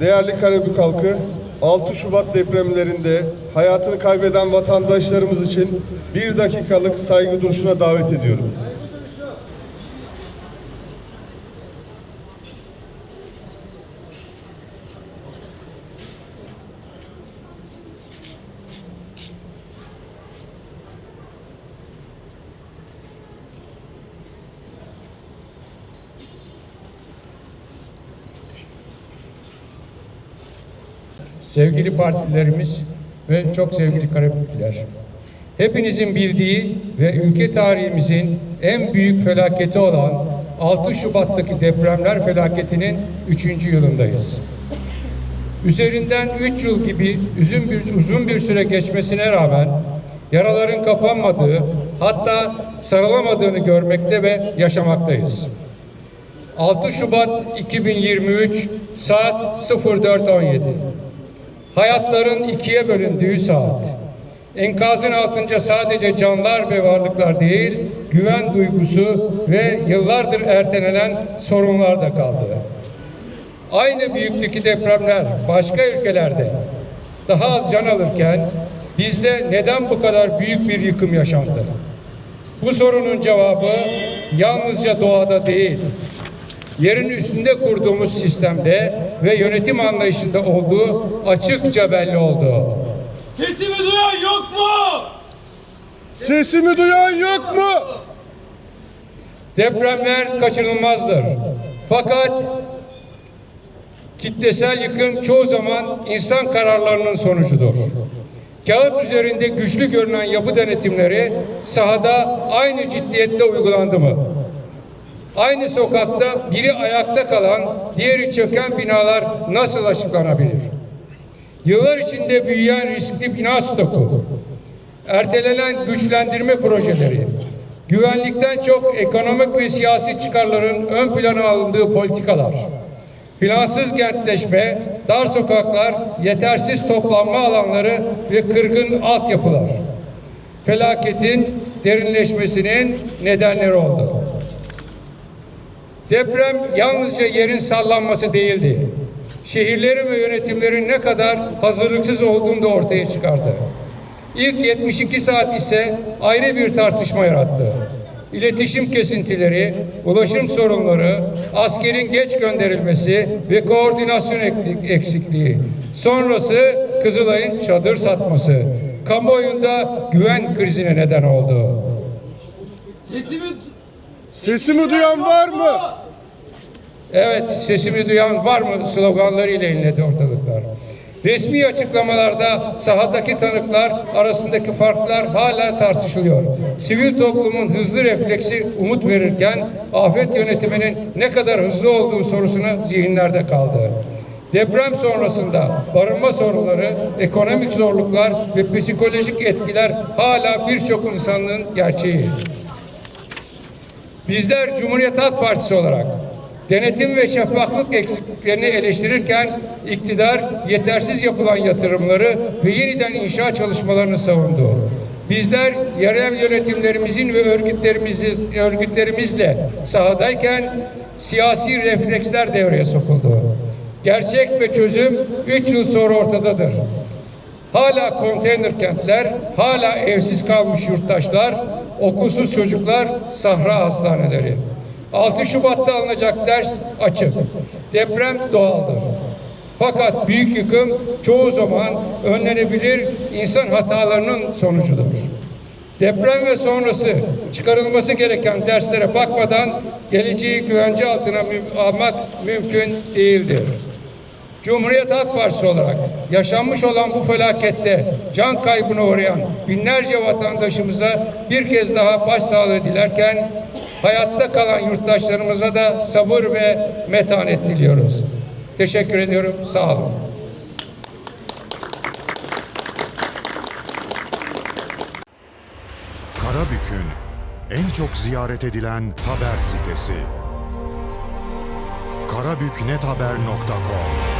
değerli Karabük halkı 6 Şubat depremlerinde hayatını kaybeden vatandaşlarımız için bir dakikalık saygı duruşuna davet ediyorum. Sevgili partilerimiz ve çok sevgili Karabükliler. Hepinizin bildiği ve ülke tarihimizin en büyük felaketi olan 6 Şubat'taki depremler felaketinin 3. yılındayız. Üzerinden 3 yıl gibi uzun bir, uzun bir süre geçmesine rağmen yaraların kapanmadığı hatta sarılamadığını görmekte ve yaşamaktayız. 6 Şubat 2023 saat 04.17 Hayatların ikiye bölündüğü saat. Enkazın altınca sadece canlar ve varlıklar değil, güven duygusu ve yıllardır ertelenen sorunlar da kaldı. Aynı büyüklükteki depremler başka ülkelerde daha az can alırken bizde neden bu kadar büyük bir yıkım yaşandı? Bu sorunun cevabı yalnızca doğada değil, yerin üstünde kurduğumuz sistemde ve yönetim anlayışında olduğu açıkça belli oldu. Sesimi duyan yok mu? Sesimi duyan yok mu? Depremler kaçınılmazdır. Fakat kitlesel yıkım çoğu zaman insan kararlarının sonucudur. Kağıt üzerinde güçlü görünen yapı denetimleri sahada aynı ciddiyetle uygulandı mı? Aynı sokakta biri ayakta kalan, diğeri çöken binalar nasıl açıklanabilir? Yıllar içinde büyüyen riskli bina stoku, ertelenen güçlendirme projeleri, güvenlikten çok ekonomik ve siyasi çıkarların ön plana alındığı politikalar, plansız kentleşme, dar sokaklar, yetersiz toplanma alanları ve kırgın altyapılar, felaketin derinleşmesinin nedenleri oldu. Deprem yalnızca yerin sallanması değildi. Şehirlerin ve yönetimlerin ne kadar hazırlıksız olduğunu da ortaya çıkardı. İlk 72 saat ise ayrı bir tartışma yarattı. İletişim kesintileri, ulaşım sorunları, askerin geç gönderilmesi ve koordinasyon eksikliği. Sonrası Kızılay'ın çadır satması. Kamuoyunda güven krizine neden oldu. Sesimi Sesimi duyan var mı? Evet, sesimi duyan var mı sloganlarıyla inledi ortalıklar. Resmi açıklamalarda sahadaki tanıklar arasındaki farklar hala tartışılıyor. Sivil toplumun hızlı refleksi umut verirken afet yönetiminin ne kadar hızlı olduğu sorusuna zihinlerde kaldı. Deprem sonrasında barınma sorunları, ekonomik zorluklar ve psikolojik etkiler hala birçok insanlığın gerçeği. Bizler Cumhuriyet Halk Partisi olarak denetim ve şeffaflık eksikliklerini eleştirirken iktidar yetersiz yapılan yatırımları ve yeniden inşa çalışmalarını savundu. Bizler yerel yönetimlerimizin ve örgütlerimiz, örgütlerimizle sahadayken siyasi refleksler devreye sokuldu. Gerçek ve çözüm 3 yıl sonra ortadadır. Hala konteyner kentler, hala evsiz kalmış yurttaşlar, okulsuz çocuklar, sahra hastaneleri. 6 Şubat'ta alınacak ders açık. Deprem doğaldır. Fakat büyük yıkım çoğu zaman önlenebilir insan hatalarının sonucudur. Deprem ve sonrası çıkarılması gereken derslere bakmadan geleceği güvence altına mü- almak mümkün değildir. Cumhuriyet Halk Partisi olarak yaşanmış olan bu felakette can kaybına uğrayan binlerce vatandaşımıza bir kez daha başsağlığı dilerken hayatta kalan yurttaşlarımıza da sabır ve metanet diliyoruz. Teşekkür ediyorum. Sağ olun. Karabük'ün en çok ziyaret edilen haber sitesi. karabüknethaber.com